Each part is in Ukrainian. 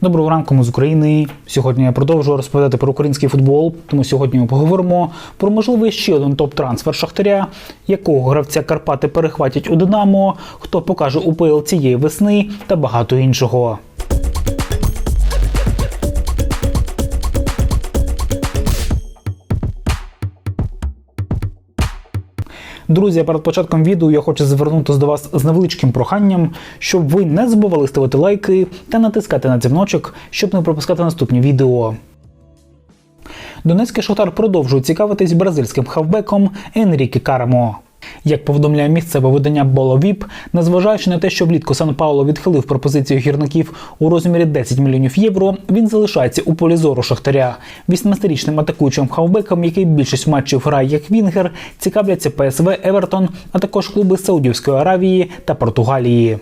Доброго ранку ми з України. Сьогодні я продовжую розповідати про український футбол. Тому сьогодні ми поговоримо про можливий ще один топ-трансфер Шахтаря, якого гравця Карпати перехватять у Динамо, хто покаже УПЛ цієї весни та багато іншого. Друзі, перед початком відео я хочу звернутися до вас з невеличким проханням, щоб ви не забували ставити лайки та натискати на дзвіночок, щоб не пропускати наступні відео. Донецький Шахтар продовжує цікавитись бразильським хавбеком Енріке Карамо. Як повідомляє місцеве видання Боловіп, незважаючи на те, що влітку Сан Пауло відхилив пропозицію гірників у розмірі 10 мільйонів євро, він залишається у полі зору Шахтаря. 18-річним атакуючим хавбеком, який більшість матчів грає як Вінгер, цікавляться ПСВ Евертон, а також клуби Саудівської Аравії та Португалії.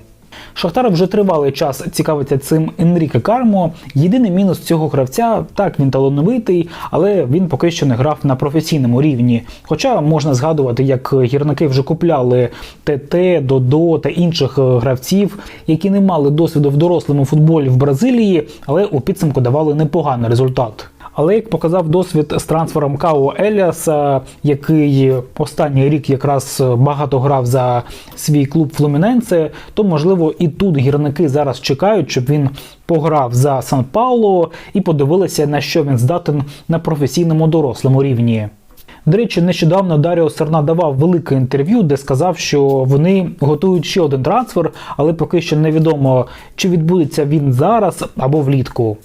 Шахтар вже тривалий час цікавиться цим Енріке Кармо. Єдиний мінус цього гравця так він талановитий, але він поки що не грав на професійному рівні. Хоча можна згадувати, як гірники вже купляли ТТ, Додо та інших е, гравців, які не мали досвіду в дорослому футболі в Бразилії, але у підсумку давали непоганий результат. Але як показав досвід з трансфером Као Еліаса, який останній рік якраз багато грав за свій клуб Флуміненце, то можливо і тут гірники зараз чекають, щоб він пограв за Сан Пауло і подивилися, на що він здатен на професійному дорослому рівні. До речі, нещодавно Даріо Серна давав велике інтерв'ю, де сказав, що вони готують ще один трансфер, але поки що невідомо, чи відбудеться він зараз або влітку.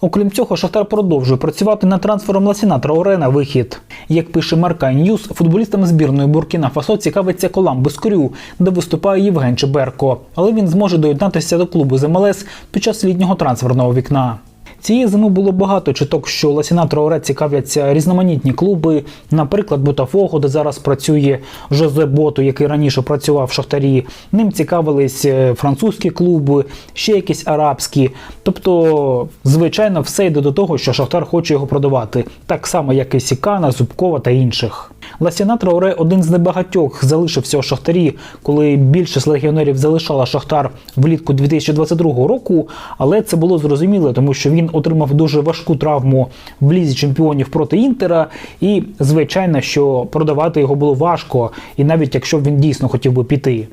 Окрім цього, Шахтар продовжує працювати над трансфером Ласіна Трауре на вихід. Як пише Марка Ньюс, футболістам збірної Буркіна Фасо цікавиться Коламбус Крю, де виступає Євген Чеберко, але він зможе доєднатися до клубу з МЛС під час літнього трансферного вікна. Цієї зими було багато чуток, що Ласіна Траоре цікавляться різноманітні клуби, наприклад, Ботафого, де зараз працює Жозе Бото, який раніше працював в Шахтарі. Ним цікавились е, французькі клуби, ще якісь арабські. Тобто, звичайно, все йде до того, що Шахтар хоче його продавати, так само, як і Сікана, Зубкова та інших. Ласіна Траоре один з небагатьох залишився у Шахтарі, коли більшість легіонерів залишала Шахтар влітку 2022 року, але це було зрозуміло, тому що він отримав дуже важку травму в лізі чемпіонів проти Інтера, і звичайно, що продавати його було важко, і навіть якщо б він дійсно хотів би піти.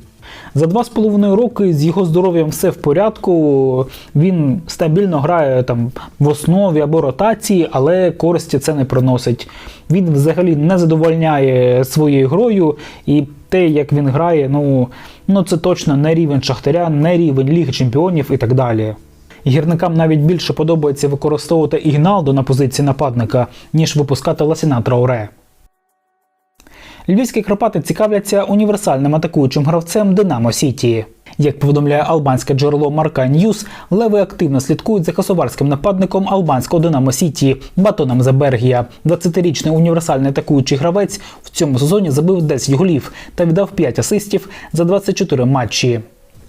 За два з половиною роки з його здоров'ям все в порядку. Він стабільно грає там в основі або ротації, але користі це не приносить. Він взагалі не задовольняє своєю грою, і те, як він грає, ну, ну це точно не рівень Шахтаря, не рівень Ліги Чемпіонів і так далі. Гірникам навіть більше подобається використовувати Ігналду на позиції нападника, ніж випускати Ласіна Трауре. Львівські Кропати цікавляться універсальним атакуючим гравцем Динамо Сіті. Як повідомляє албанське джерело Марка Ньюс, леви активно слідкують за косоварським нападником албанського Динамо Сіті Батоном Забергія. 20-річний універсальний атакуючий гравець в цьому сезоні забив 10 голів та віддав 5 асистів за 24 матчі.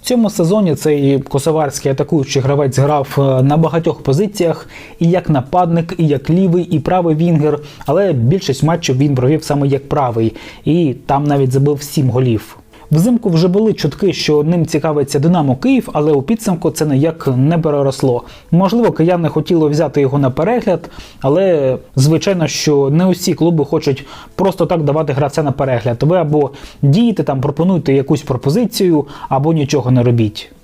Цьому сезоні цей косоварський атакуючий гравець грав е, на багатьох позиціях і як нападник, і як лівий, і правий вінгер, але більшість матчів він провів саме як правий, і там навіть забив 7 голів. Взимку вже були чутки, що ним цікавиться Динамо Київ, але у підсумку це ніяк не переросло. Можливо, кияни хотіли взяти його на перегляд, але звичайно, що не усі клуби хочуть просто так давати гравця на перегляд. Ви або дієте там, пропонуйте якусь пропозицію, або нічого не робіть.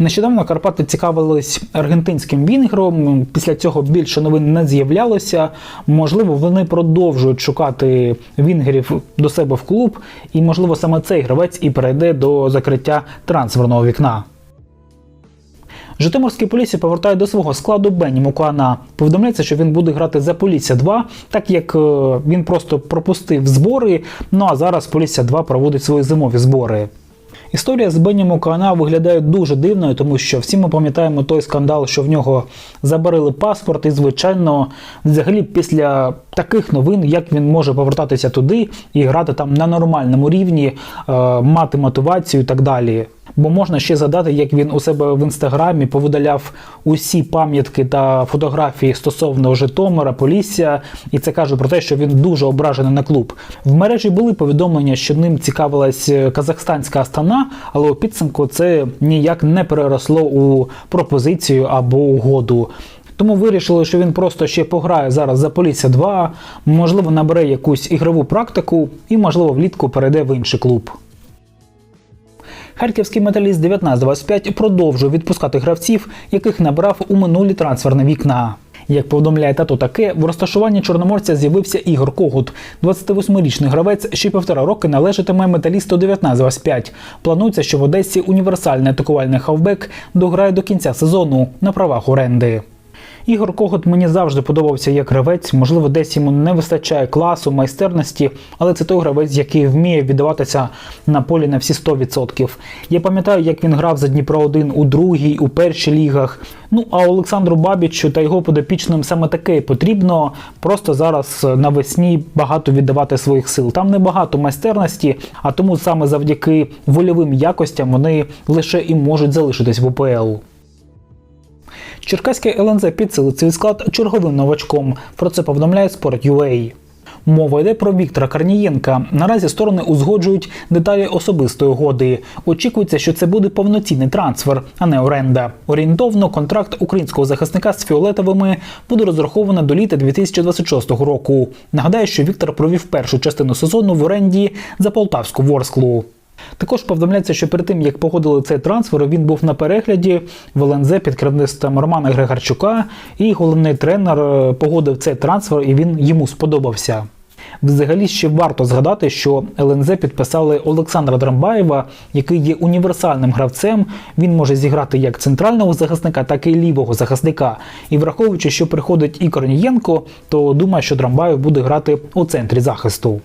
Нещодавно Карпати цікавились аргентинським вінгером. Після цього більше новин не з'являлося. Можливо, вони продовжують шукати вінгерів до себе в клуб, і можливо саме цей гравець і перейде до закриття трансферного вікна. Житомирський Полісся повертає до свого складу Бенні Мукуана. Повідомляється, що він буде грати за Полісся 2, так як е, він просто пропустив збори. Ну а зараз Полісся 2 проводить свої зимові збори. Історія з Бенні Мукана виглядає дуже дивною, тому що всі ми пам'ятаємо той скандал, що в нього забарили паспорт, і, звичайно, взагалі після таких новин, як він може повертатися туди і грати там на нормальному рівні, е, мати мотивацію і так далі. Бо можна ще згадати, як він у себе в інстаграмі повидаляв усі пам'ятки та фотографії стосовно Житомира, Полісся, і це каже про те, що він дуже ображений на клуб. В мережі були повідомлення, що ним цікавилась е, казахстанська Астана, але у підсумку це ніяк не переросло у пропозицію або угоду. Тому вирішили, що він просто ще пограє зараз за Полісся 2, можливо, набере якусь ігрову практику і, можливо, влітку перейде в інший клуб. Харківський металіст 1925 продовжує відпускати гравців, яких набрав у минулі трансферні вікна. Як повідомляє тато таке, в розташуванні чорноморця з'явився Ігор Когут. 28-річний гравець ще півтора роки належатиме металісту 1925. Планується, що в Одесі універсальний атакувальний хавбек дограє до кінця сезону на правах оренди. Ігор Когут мені завжди подобався як гравець. Можливо, десь йому не вистачає класу, майстерності, але це той гравець, який вміє віддаватися на полі на всі 100%. Я пам'ятаю, як він грав за Дніпро 1 у другій, у першій лігах. Ну а Олександру Бабічу та його подопічним саме таке потрібно. Просто зараз навесні багато віддавати своїх сил. Там небагато майстерності, а тому саме завдяки вольовим якостям вони лише і можуть залишитись в УПЛ. Черкаське ЛНЗ підсилить свій склад черговим новачком. Про це повідомляє Sport.ua. Мова йде про Віктора Карнієнка. Наразі сторони узгоджують деталі особистої угоди. Очікується, що це буде повноцінний трансфер, а не оренда. Орієнтовно контракт українського захисника з фіолетовими буде розраховано до літа 2026 року. Нагадаю, що Віктор провів першу частину сезону в оренді за полтавську Ворсклу. Також повідомляється, що перед тим як погодили цей трансфер, він був на перегляді в ЛНЗ під керівництвом Романа Григорчука, і головний тренер е, погодив цей трансфер, і він йому сподобався. Взагалі ще варто згадати, що ЛНЗ підписали Олександра Драмбаєва, який є універсальним гравцем. Він може зіграти як центрального захисника, так і лівого захисника. І враховуючи, що приходить і Корнієнко, то думаю, що Драмбаєв буде грати у центрі захисту.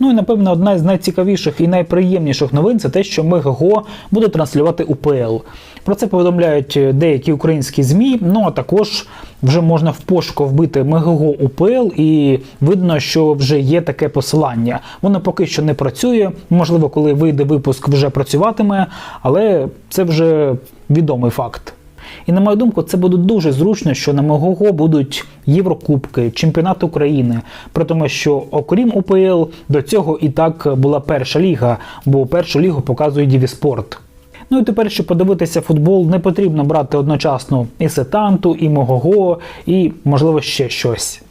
Ну і напевно одна з найцікавіших і найприємніших новин це те, що МГГО буде транслювати УПЛ. Про це повідомляють деякі українські ЗМІ. Ну а також вже можна в пошуку вбити МГГО УПЛ, і видно, що вже є таке посилання. Воно поки що не працює. Можливо, коли вийде випуск, вже працюватиме, але це вже відомий факт. І на мою думку, це буде дуже зручно, що на МГО будуть Єврокубки, чемпіонат України. При тому, що окрім УПЛ, до цього і так була перша ліга, бо першу лігу показує Дівіспорт. Ну і тепер, щоб подивитися футбол, не потрібно брати одночасно і сетанту, і Могого, і, можливо, ще щось.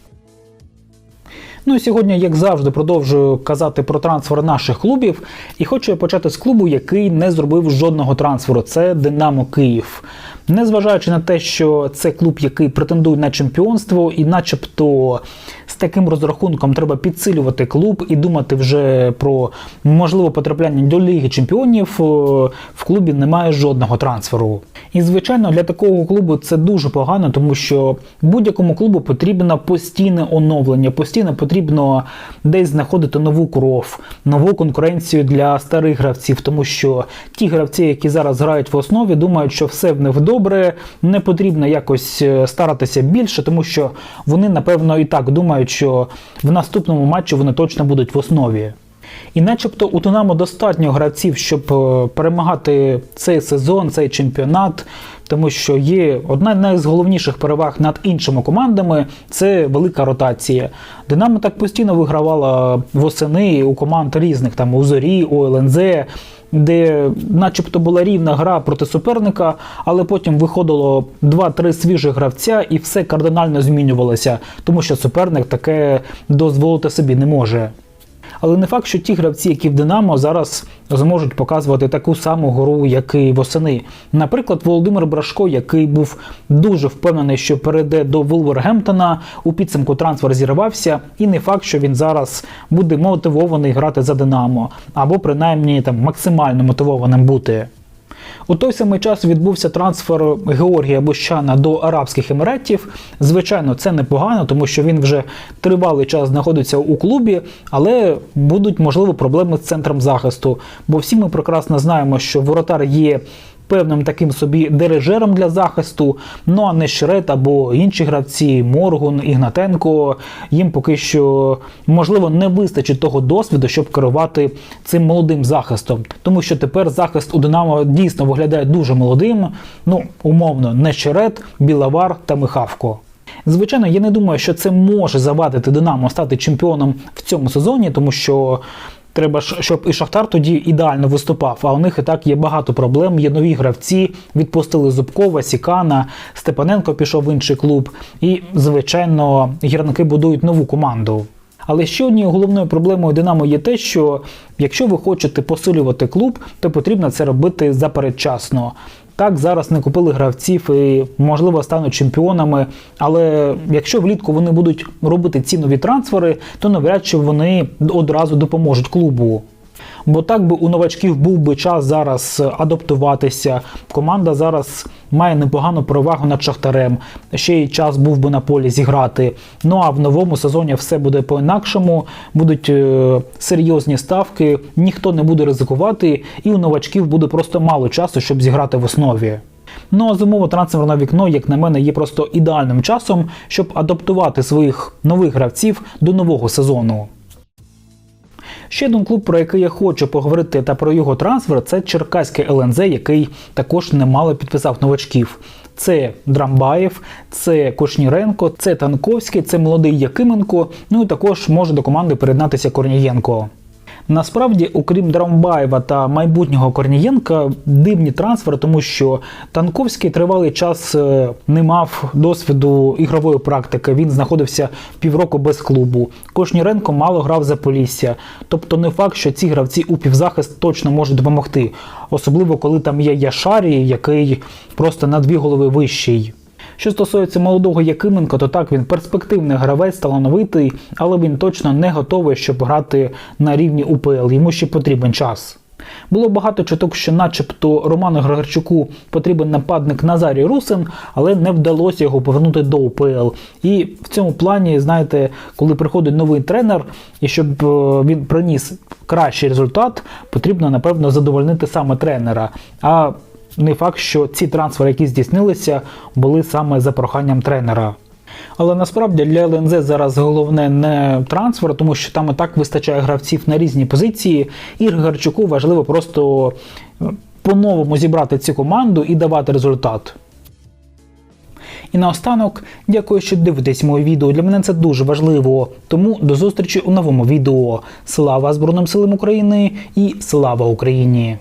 Ну і сьогодні, як завжди, продовжую казати про трансфер наших клубів. І хочу я почати з клубу, який не зробив жодного трансферу. Це Динамо Київ. Незважаючи на те, що це клуб, який претендує на чемпіонство, і начебто з таким розрахунком треба підсилювати клуб і думати вже про можливе потрапляння до Ліги Чемпіонів, е, в клубі немає жодного трансферу. І, звичайно, для такого клубу це дуже погано, тому що будь-якому клубу потрібно постійне оновлення, постійно потрібно десь знаходити нову кров, нову конкуренцію для старих гравців, тому що ті гравці, які зараз грають в основі, думають, що все в них добре, не потрібно якось е, старатися більше, тому що вони, напевно, і так думають, що в наступному матчі вони точно будуть в основі. І начебто у Динамо достатньо гравців, щоб е, перемагати цей сезон, цей чемпіонат, тому що є одна з найголовніших переваг над іншими командами це велика ротація. Динамо так постійно вигравала восени у команд різних, там у Зорі, у ЛНЗ. Де, начебто, була рівна гра проти суперника, але потім виходило 2-3 свіжих гравця, і все кардинально змінювалося, тому що суперник таке дозволити собі не може. Але не факт, що ті гравці, які в Динамо, зараз зможуть показувати таку саму гру, як і восени. Наприклад, Володимир Брашко, який був дуже впевнений, що перейде до Вулвергемптона, у підсумку трансфер зірвався, і не факт, що він зараз буде мотивований грати за Динамо, або принаймні там максимально мотивованим бути. У той самий час відбувся трансфер Георгія Бущана до Арабських Еміратів. Звичайно, це непогано, тому що він вже тривалий час знаходиться у клубі, але будуть можливо проблеми з центром захисту. Бо всі ми прекрасно знаємо, що воротар є. Певним таким собі дирижером для захисту. Ну а не Щерет або інші гравці, Моргун, Ігнатенко. Їм поки що можливо не вистачить того досвіду, щоб керувати цим молодим захистом. Тому що тепер захист у Динамо дійсно виглядає дуже молодим. Ну, умовно, не Щерет, Білавар та Михавко. Звичайно, я не думаю, що це може завадити Динамо стати чемпіоном в цьому сезоні, тому що треба щоб і Шахтар тоді ідеально виступав. А у них і так є багато проблем. Є нові гравці, відпустили Зубкова, Сікана, Степаненко пішов в інший клуб. І, звичайно, гірники будують нову команду. Але ще однією головною проблемою Динамо є те, що якщо ви хочете посилювати клуб, то потрібно це робити запередчасно. Так, зараз не купили гравців і, можливо, стануть чемпіонами. Але якщо влітку вони будуть робити ці нові трансфери, то навряд чи вони одразу допоможуть клубу. Бо так би у новачків був би час зараз адаптуватися. Команда зараз має непогану перевагу над Шахтарем. Ще й час був би на полі зіграти. Ну а в новому сезоні все буде по-інакшому. Будуть е, серйозні ставки, ніхто не буде ризикувати, і у новачків буде просто мало часу, щоб зіграти в основі. Ну а зимове трансферне вікно, як на мене, є просто ідеальним часом, щоб адаптувати своїх нових гравців до нового сезону. Ще один клуб, про який я хочу поговорити та про його трансфер, це Черкаський ЛНЗ, який також немало підписав новачків. Це Драмбаєв, це Кошніренко, це Танковський, це молодий Якименко. Ну і також може до команди приєднатися Корнієнко. Насправді, окрім Драмбаєва та майбутнього Корнієнка, дивні трансфери, тому що Танковський тривалий час е, не мав досвіду ігрової практики. Він знаходився півроку без клубу. Кошніренко мало грав за Полісся. Тобто, не факт, що ці гравці у півзахист точно можуть допомогти, особливо коли там є Яшарі, який просто на дві голови вищий. Що стосується молодого Якименко, то так він перспективний гравець, талановитий, але він точно не готовий, щоб грати на рівні УПЛ. Йому ще потрібен час. Було багато чуток, що, начебто, Роману Григорчуку потрібен нападник Назарій Русин, але не вдалося його повернути до УПЛ. І в цьому плані, знаєте, коли приходить новий тренер, і щоб е, він приніс кращий результат, потрібно напевно задовольнити саме тренера. А не факт, що ці трансфери, які здійснилися, були саме за проханням тренера. Але насправді для ЛНЗ зараз головне не трансфер, тому що там і так вистачає гравців на різні позиції. І Григорчуку важливо просто е, по-новому зібрати цю команду і давати результат. І наостанок, дякую, що дивитесь моє відео. Для мене це дуже важливо. Тому до зустрічі у новому відео. Слава Збройним силам України і слава Україні!